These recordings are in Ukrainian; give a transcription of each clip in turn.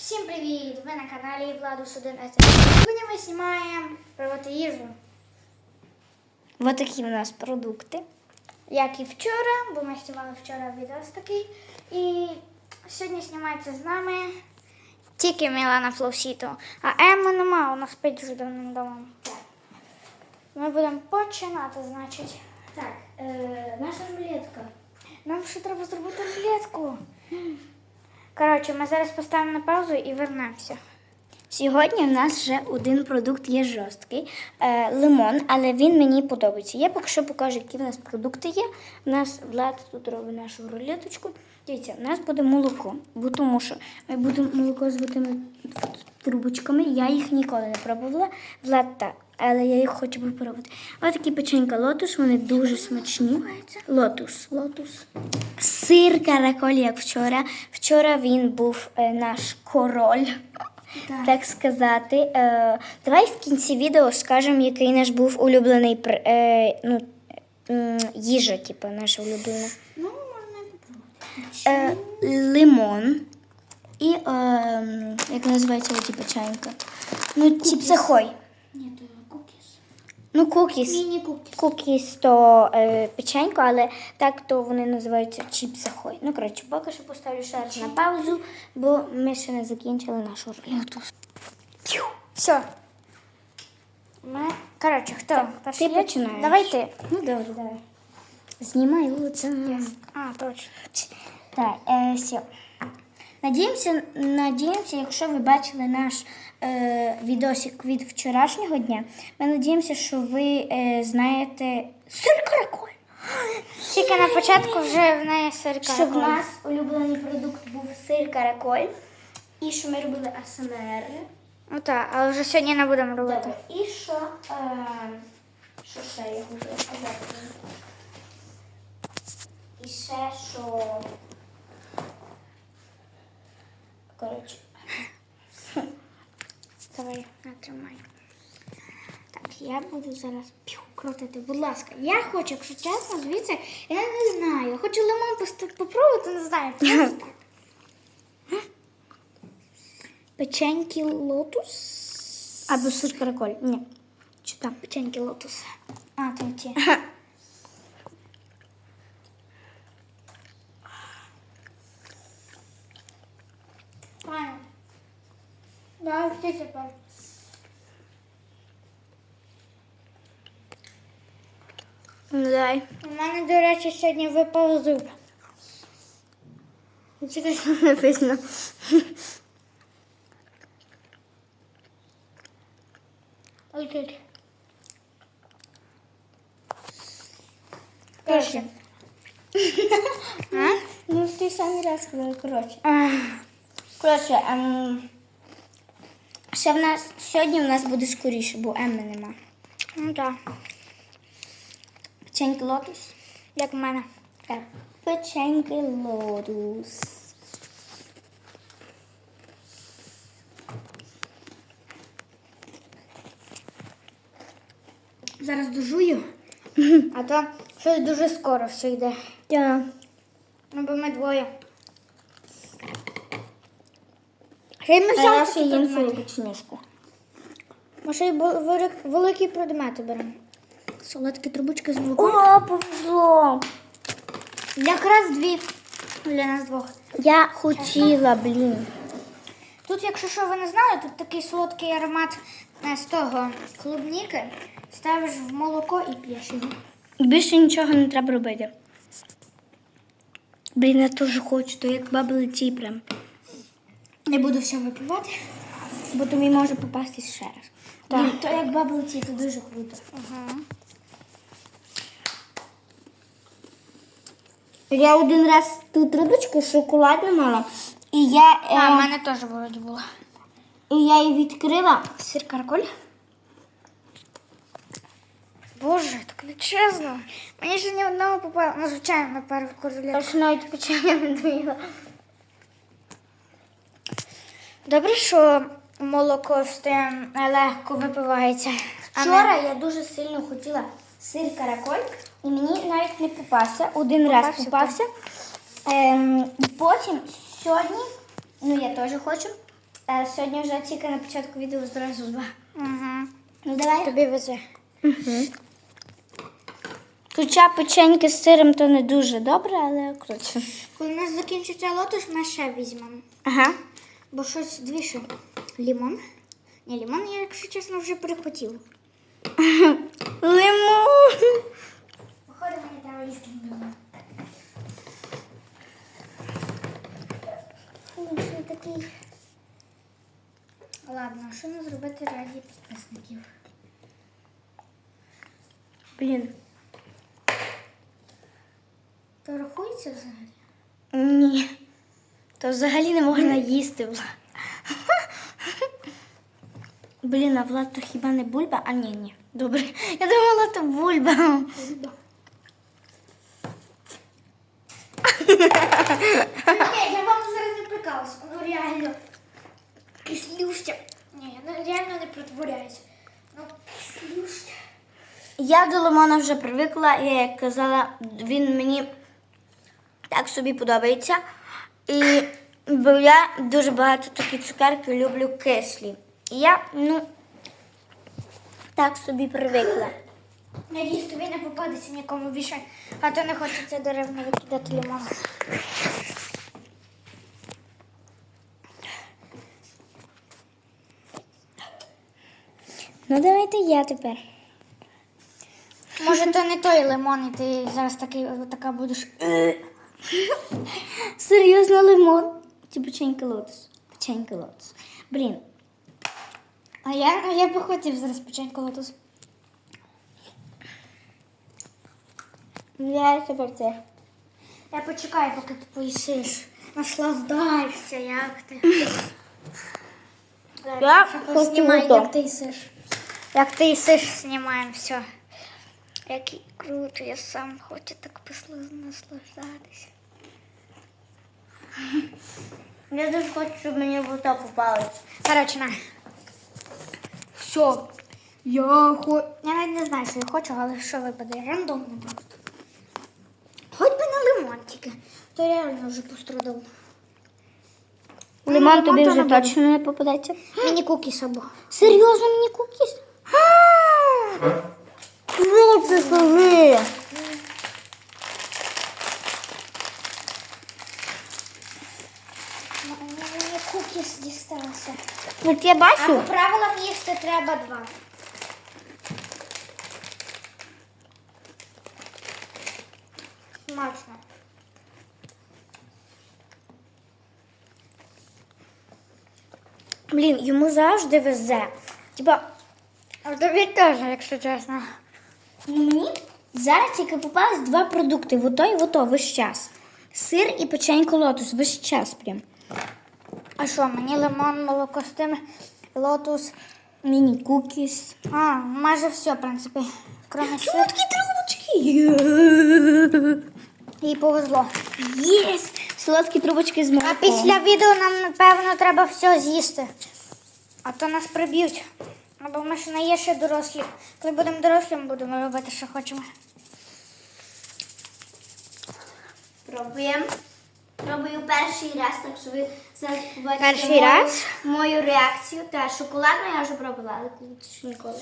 Всім привіт! Ви на каналі Владус 1 СТ. Сьогодні ми знімаємо пробувати їжу. Вот такі у нас продукти. Як і вчора, бо ми знімали вчора відео такий. І сьогодні знімається з нами тільки Мілана Флоусіто. А Емми нема, вона спить вже давним-давно. Ми будемо починати, значить. Так, е, наша рулетка. Нам ще треба зробити рулетку. Коротше, ми зараз поставимо на паузу і вернемося. Сьогодні в нас вже один продукт є жорсткий е, лимон, але він мені подобається. Я поки що покажу, які в нас продукти є. У нас Влад тут робить нашу рулеточку. Дивіться, у нас буде молоко, бо тому що ми будемо молоко з тими трубочками. Я їх ніколи не пробувала. Влад так, але я їх хочу попробувати. Ось такі печенька лотус, вони дуже смачні. Лотус. Лотус. Сир караколь, як вчора. Вчора він був е, наш король. Так. сказати. Е, давай в кінці відео скажемо, який наш був улюблений пр- е, ну, м, їжа, типу, наша улюблена. Ну, можна і попробувати. Е, лимон. І е, як називається оті печенька? Ну, чіпсахой. Ну, кукіс. Міні-кукіс. Кукіс то е, печенько, але так то вони називаються чіпсахой. Ну, коротше, поки що поставлю ще раз на паузу, бо ми ще не закінчили нашу рулету. Все. Ми... Коротше, хто? Перший ти починаєш. Давай ти. Ну, добре, давай. Знімай лице. А, точно. Так, е, все. Надіємося, надіємося, якщо ви бачили наш е, відосик від вчорашнього дня, ми надіємося, що ви е, знаєте сир караколь. Тільки на початку вже в неї сирка. Що в нас улюблений продукт був сир караколь. І що ми робили АСМР. Ну так, але вже сьогодні не будемо робити. Добре. І що, е, що ще я хотіла сказати? І ще що. Коротше. Давай, натримай. Так, я буду зараз крутити. Будь ласка, я хочу, якщо чесно, звідси, я не знаю. Хочу лимон попробувати, не знаю. Просто так. Печеньки лотус. Або сир караколь. Ні. Чи там печеньки лотус? А, там ті. Правильно. Да, всі тепер. Ну, дай. У мене, до речі, сьогодні випав зуб. Чекай, що написано. Ой, тут. Коротше. А? Ну, ти самі раз сказала, коротше. Коротше, ем, ще в нас, сьогодні в нас буде скоріше, бо Емми нема. Ну так, Печеньки лотус. як в мене. Так. Печеньки лотус. Зараз дожую. А то щось дуже скоро все йде. Так. Ну, бо ми двоє. Ми А я взяли ще їм свою бу- велик- великі предмети беремо. Солодкі трубочки з молоком. О, повезло. Якраз дві для нас двох. Я хотіла, блін. Тут, якщо що ви не знали, тут такий солодкий аромат е, з того клубніки. Ставиш в молоко і п'єш його. Більше нічого не треба робити. Блін, я теж хочу, то як бабли ті прям. Не буду все випивати. Бо тобі може попастись ще раз. Так. Блін, то як бабли ті, то дуже круто. Ага. Я один раз тут трубочку шоколадну мала, і я, е, А, в мене теж вроді було. і я її відкрила. Сир караколь. Боже, так величезно. Мені ще ні одного попало. Ну, звичайно, на першу королеву. Аж навіть печення не доїла. Добре, що молоко легко випивається. Вчора я дуже сильно хотіла сир караколь, і мені навіть не попався. Один раз Попався, попався. Ем, і потім сьогодні, ну я теж хочу. Е, сьогодні вже тільки на початку відео зразу два. Угу. Ну давай. Тобі везе. Хоча печеньки з сиром то не дуже добре, але коротше. Коли у нас закінчиться лотос, ми ще візьмемо. Ага. Бо щось дві ще. Лімон. Ні, лімон я, якщо чесно, вже перехотіла. Лимон. Походу, мені треба їсти лимон. Фу, такий. Ладно, що не зробити раді підписників? Блін. То рахується взагалі? Ні. То взагалі не можна їсти. Блін, а Влад то хіба не бульба? А ні, ні. Добре. Я думала, то бульба. Ні, я вам зараз не прикалуюсь. Ну реально. Кислюща. Ні, я реально не притворяюсь. Ну, кислюща. Я до лимона вже привикла, я як казала, він мені так собі подобається. І бо я дуже багато такі цукерки люблю кислі. І я, ну, так собі привикла. Надіюсь, тобі не попадеться нікому більше, а то не хочеться деревно викидати лимон. Ну, давайте я тепер. Може, то не той лимон, і ти зараз такий, така будеш. Серйозно лимон. Чи печенька лотос? Печенька лотос. Блін, А я, а я би хотів зараз печеньку лотос. Я тепер це. Я почекаю, поки ти поїсиш. Наслаждайся, як ти. Я хочу Знімай, то. як ти їсиш. Як ти їсиш, знімаємо все. Який круто, я сам хочу так наслаждатися. Я дуже хочу, щоб мені в то попалось. Коротше, на. Все. Я хочу. Я навіть не знаю, що я хочу, але що випаде рандомно просто. Хоч би на лимон тільки. То реально вже пострадав. Лимон Ну, тобі то вже не буде. точно не попадеться. Мені кукіс або. Серйозно мені кукіс? Що це собі? Мені кукіс дістався. От я А по бачу. правилам їсти треба два. Смачно. Блін, йому завжди везе. Типа, А тобі теж, якщо чесно. мені зараз тільки попались два продукти: в ото і в ото весь час. Сир і печенько лотос весь час прям. А що, мені лимон, молоко з тим, лотус. Мені кукіс. А, майже все, в принципі. Кроме сир. Солодкі трубочки. Їй повезло. Єс! Солодкі трубочки з молоком. А після відео нам, напевно, треба все з'їсти. А то нас приб'ють. Або ми ще не є ще дорослі. Коли будемо дорослими, будемо робити, що хочемо. Пробуємо. Пробую перший раз, так що ви зараз побачите Перший мою, раз? мою реакцію. Та шоколадну я вже пробувала, але ніколи.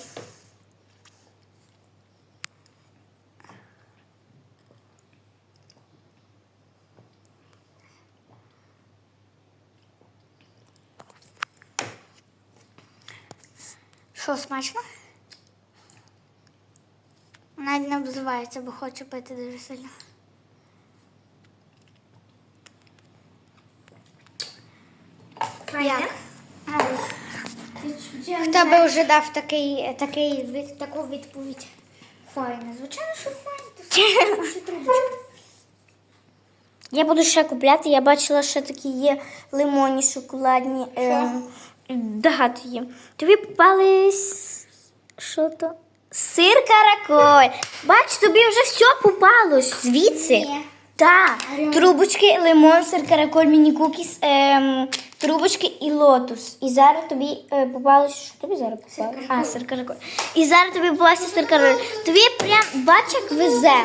Що, смачно? Навіть не обзивається, бо хочу пити дуже сильно. Як? Хто би вже дав такий, такий, від- таку відповідь? Файно. Звичайно, що файно. Ти хороші трубочки. Я буду ще купляти. Я бачила, що такі є лимонні шоколадні. Ем, багато є. Тобі попались. Що то? Сир караколь. Бач, тобі вже все попалось звідси. Так, трубочки, лимон, сир караколь, міні кукіс, ем, трубочки і лотус. І зараз тобі е, попалось. Що тобі зараз попалось? А, сир караколь. І зараз тобі попався сир караколь. Тобі прям бач, як везе.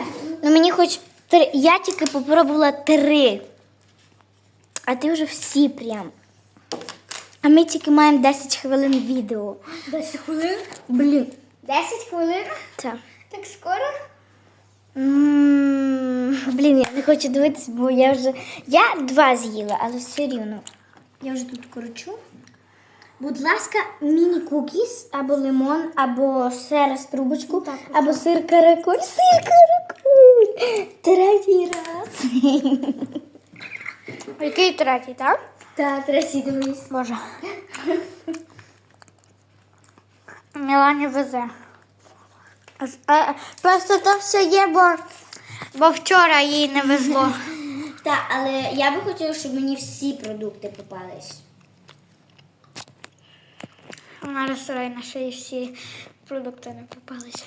Ну мені хоч три. Я тільки попробувала три. А ти вже всі прям. А ми тільки маємо 10 хвилин відео. 10 хвилин? Блін. 10 хвилин? Так. Так скоро? М, Блін, я не хочу дивитися, бо я вже. Я два з'їла, але все рівно. Я вже тут корочу. Будь ласка, міні-кукіс, або лимон, або сир з трубочку, або сир каракуль. Сир каракуль! Третій раз. Який третій, так? Та, третій дивись. Боже. Мілані везе. А, Просто то все є, бо, бо вчора їй не везло. Так, але я би хотіла, щоб мені всі продукти попались. Вона розсирає що їй всі продукти не попалися.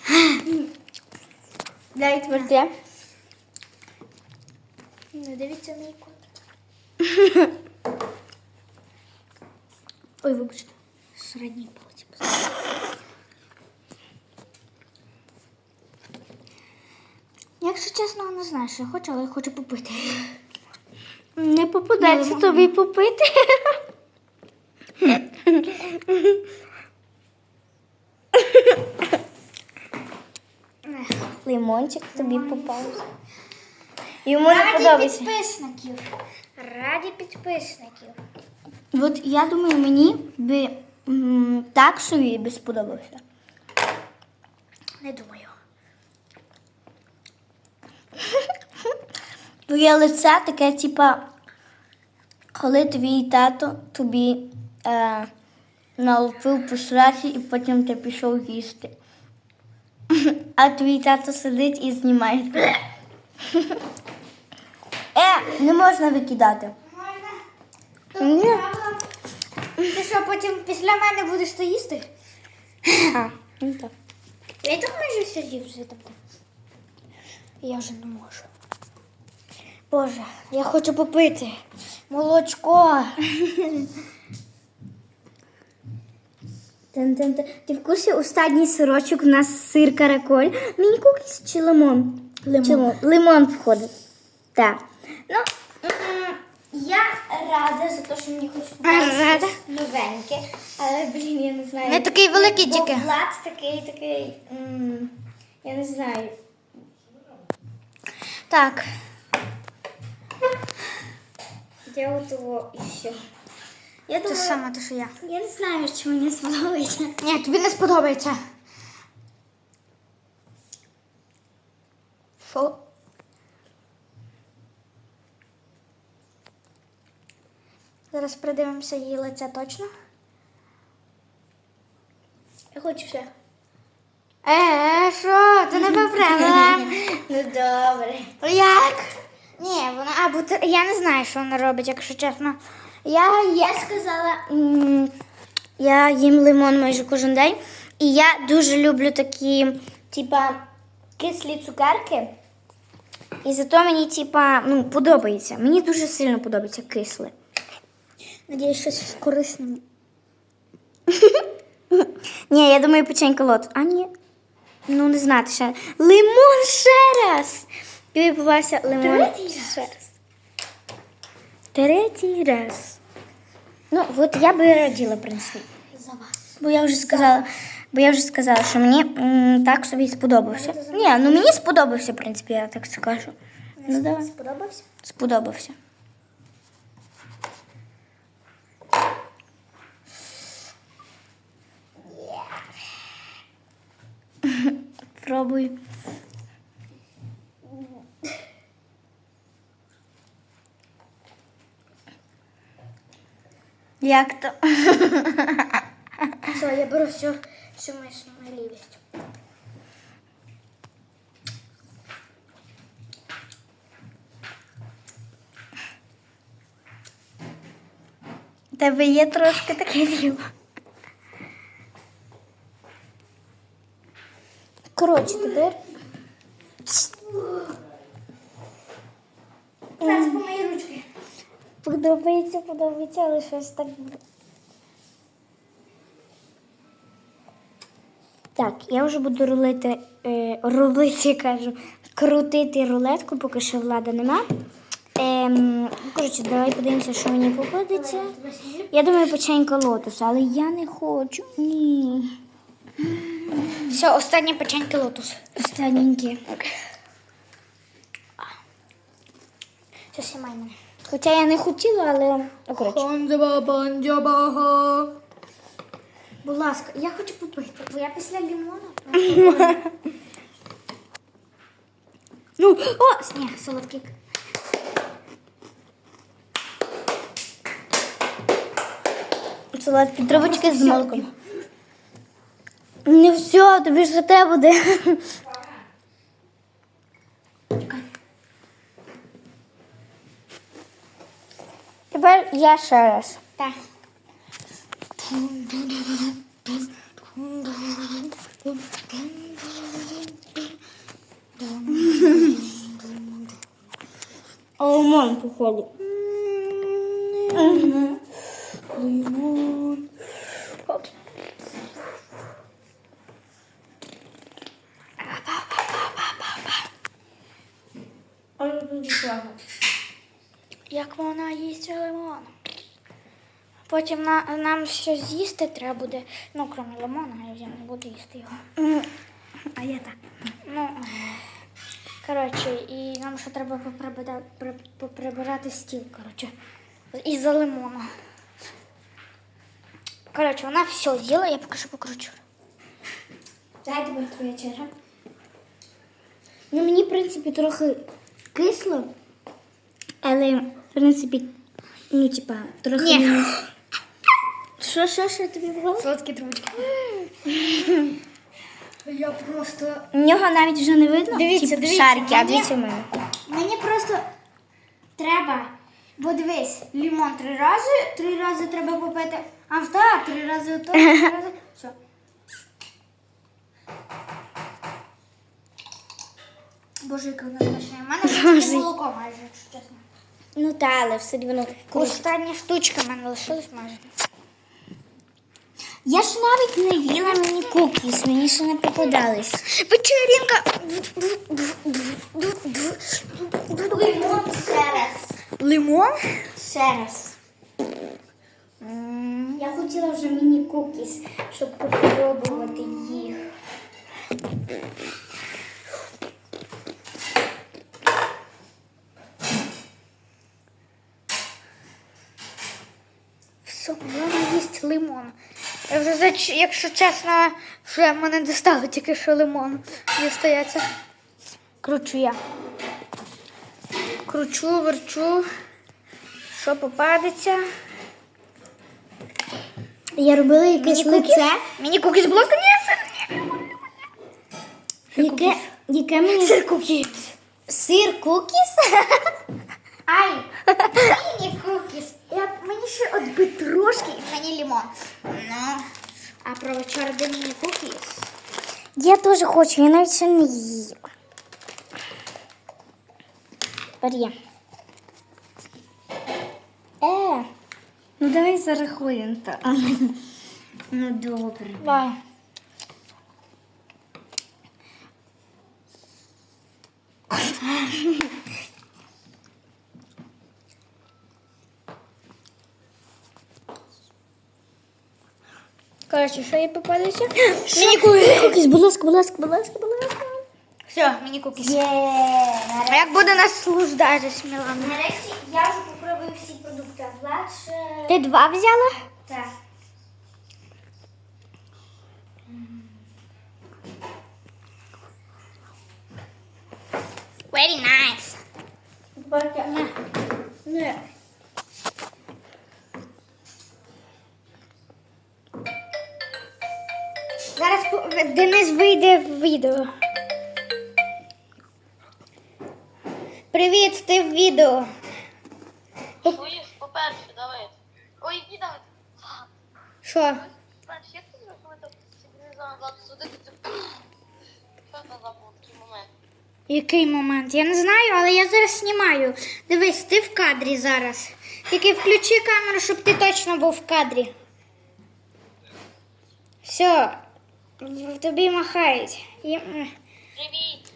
Дай тверде. Не дивіться мій кот. Ой, вибачте. Середній палець. Якщо чесно, не знаю, що я хочу, але я хочу попити. Не попадеться Не, тобі попити. Лимончик тобі попався. Йому не Раді подобається. підписників. Раді підписників. От я думаю, мені би так собі би сподобався. Не думаю. Твоє лице таке, типа, коли твій тато тобі е, налупив по сраці і потім ти пішов їсти. А твій тато сидить і знімає. Е, не можна викидати. Ні. Ти що, потім після мене будеш то їсти? А, ну так. Я так все з'їв вже там. Я вже не можу. Боже, я хочу попити. Молочко. Ти в курсі останній сирочок у нас сир караколь. Мені кукіс чи лимон? Лимон. Чи лимон? Входить. Так. Ну, я рада за те, що мені хочуть щось новеньке. Але, блін, я не знаю. Не такий великий Бо тільки. Влад такий, такий, м, я не знаю. Так. Я готова і все. Я Те думаю, ж саме, те, що я. я не знаю, чи мені сподобається. Ні, тобі не сподобається. Що? Зараз придивимося її лице точно. Я хочу все. Е, що? Ти не поправила. Ну добре. Як? Ні, вона. А, бо ти- я не знаю, що вона робить, якщо чесно. Я. Я сказала, я їм лимон майже кожен день. І я дуже люблю такі, типа, кислі цукерки. І зато мені, типа, ну, подобається. Мені дуже сильно подобається кисле. Надіюсь, щось корисне. Ні, я думаю, печенька лот. А ні. Ну, не знати ще. Лимон ще раз. Тобі попався лимон Третій ще раз. Третій раз. Ну, от я би раділа, в принципі. За вас. Бо я вже сказала, бо я вже сказала, що мені м, так собі сподобався. Ні, ну мені сподобався, в принципі, я так скажу. Ну давай. Сподобався? Сподобався. Пробуй. Як то? Все, я беру всю, всю мою сміливість. Тебе є трошки таке діло. Коротше, тепер Зараз по мої ручки. подобається, подобається, але щось так буде. Так, я вже буду рулити, е, рулити, кажу, крутити рулетку, поки що влада нема. Ем, коротше, давай подивимося, що мені попадеться. Я думаю, печенька лотос, але я не хочу. Ні. Все, останнє печеньки лотус. Останненькі. Все, знімай мене. Хоча я не хотіла, але. Ну, коротше. Хонзаба банджабага. Будь ласка, я хочу попити, бо я після лимона. Ну, о! Ні, солодкий. Салат підтримочки з молоком. Не все, тобі ж те буде. Тепер я ще раз. Так. Лимон, походу. Лимон. Як вона їсть лимон. Потім на, нам ще з'їсти треба буде. Ну, крім лимона, я вже не буду їсти його. А я так. Ну, коротше, і нам ще треба поприбирати, поприбирати стіл, коротше, із-за лимону. Коротше, вона все з'їла, я поки що покручу. Дай тепер твоя черга. Ну, мені, в принципі, трохи кисло, але, в принципі, ну, типа, трохи. Ні. Що, що, що тобі було? Солодкі трубочки. Я просто. У нього навіть вже не видно. Дивіться, типу, дивіться, шарики, а мені- дивіться в мене. Мені просто треба, бо дивись, лимон три рази, три рази треба попити. А так, три рази то, три рази. Все. Боже, яке воно смачне. У мене вже молоко майже, якщо чесно. Ну та, але все рівно. Остання штучка в мене лишилась майже. Я ж навіть не їла мені кукіс, мені ще не попадались. Вечеринка! Лимон ще раз. Лимон? Ще раз. Я хотіла вже міні кукіс, щоб попробувати їх. Все, вона їсть лимон. Я вже, якщо чесно, вже мене достало тільки що лимон дістається. Кручу я. Кручу, верчу. Що попадеться? Я робила якесь лице, Мені кукіс блок? Ні, яке, яке мені Сир кукіс. сир кукіс. Ай, ще от би трошки і мені лимон. Ну, а про вчора де мені кукіс. Я теж хочу, я навіть ще не їла. Тепер я. Е, ну давай зарахуємо то. Ну добре. Давай. Коротше, що їй попадеться? Мені кукіс. Будь ласка, будь ласка, будь ласка, будь ласка. Все, мені кукіс. Є. А як буде наслуждатись, Мілана? Нарешті я вже попробую всі продукти. а Влад ще... Ти два взяла? Так. Very nice. Не. Не. Денис вийде в відео. Привіт, ти в відео. Чуєш, по-перше, Давид. Ой, іди, Давид. Що? Перше, як ти зробив так сигналізований влад. Що це за був такий момент? Який момент? Я не знаю, але я зараз знімаю. Дивись, ти в кадрі зараз. Тільки включи камеру, щоб ти точно був в кадрі. Все, тобі махають. Привіт!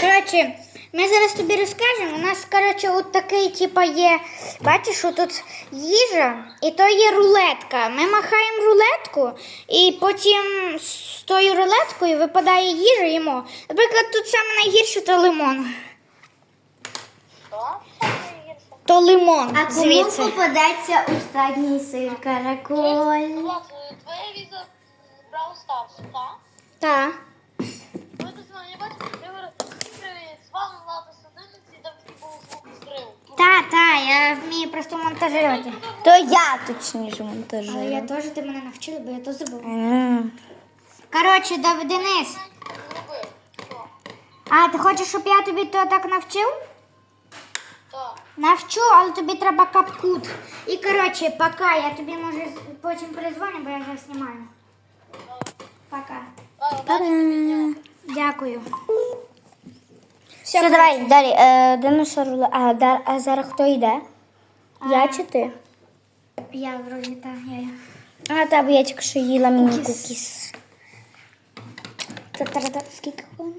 Коротше, Ми зараз тобі розкажемо. У нас, коротше, от такий, типа, є. Бачиш, що тут їжа, і то є рулетка. Ми махаємо рулетку, і потім з тою рулеткою випадає їжа їмо. Наприклад, тут саме найгірше то лимон. Що? То лимон. А кому звідси. попадеться останній сир караколь? Brawl Stars, так? Так. Ви бачите, я говорю, привіт, з вами Влада Садильниці, і там був звук зриву. Та, та, я вмію просто монтажувати. То я точніше Але монтажую. я теж ти мене навчила, бо я то забула. М. Коротше, Дав- Денис. Що? а ти хочеш, щоб я тобі то так навчив? Так. Навчу, але тобі треба капкут. І коротше, пока, я тобі може з- потім перезвоню, бо я вже знімаю. Пока. Та-дам. Дякую. Все, давай, далі. Е, Денис руле. А, да- а зараз хто йде? Я чи ти? Я вроді так, я. А, та, бо я тільки що їла міні Кукіс. кукіс. Та-та-та, Скільки хвилин?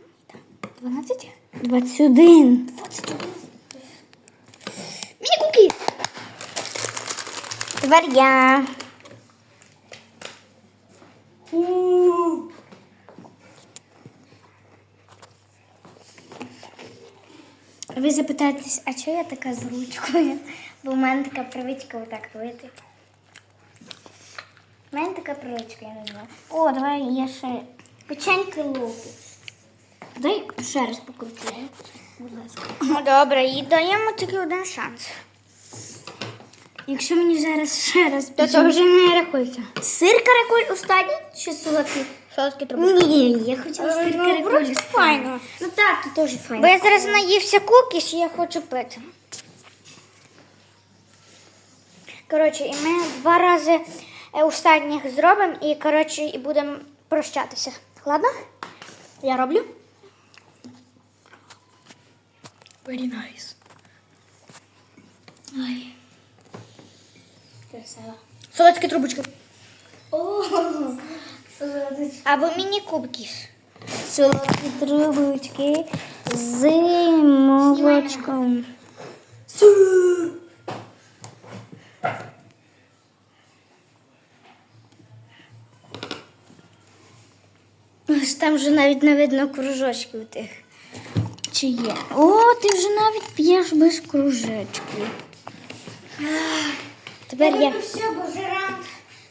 12? 21. 21. Міні-куки! Тепер я. Ви запитаєтесь, а чого я така з ручкою? Бо в мене така привичка отак робити. У мене така привичка, я не знаю. О, давай я ще печеньки лотос. Дай ще раз покручу. Будь ласка. Ну добре, і даємо тільки один шанс. Якщо мені зараз ще раз То це вже не рахується. Сир караколь останній чи солодкий? Солодкий Ні, я хотіла сир Ну, караколь. просто файно. Ну так, то теж файно. Бо я зараз наївся кукіс і я хочу пити. Коротше, і ми два рази е, останніх зробимо і, коротше, і будемо прощатися. Ладно? Я роблю. Very nice. Ай. Красава. Солодкі трубочки. О, солодочки. Або міні-кубкіс. Солодкі трубочки з молочком. Ось Там вже навіть не видно кружочків тих. Чи є? О, ти вже навіть п'єш без кружечків. Тепер я. все, бо Жерант,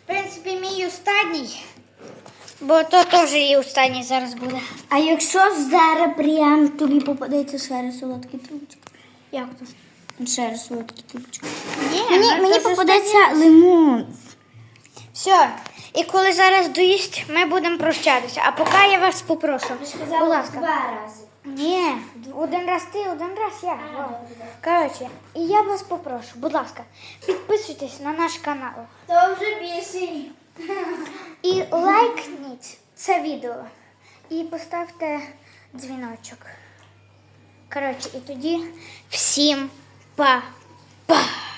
в принципі, мій останній. Бо то теж і останній зараз буде. А якщо зараз прям тобі попадеться ще раз солодкі трубочки? Як то? Ще раз солодкі трубочки. Ні, Мені, мені попадеться лимон. Все. І коли зараз доїсть, ми будемо прощатися. А поки я вас попрошу. Будь ласка. два рази. Ні, один раз ти, один раз я. Коротше, і я вас попрошу, будь ласка, підписуйтесь на наш канал. То вже більше. І лайкніть це відео. І поставте дзвіночок. Коротше, і тоді всім па-па!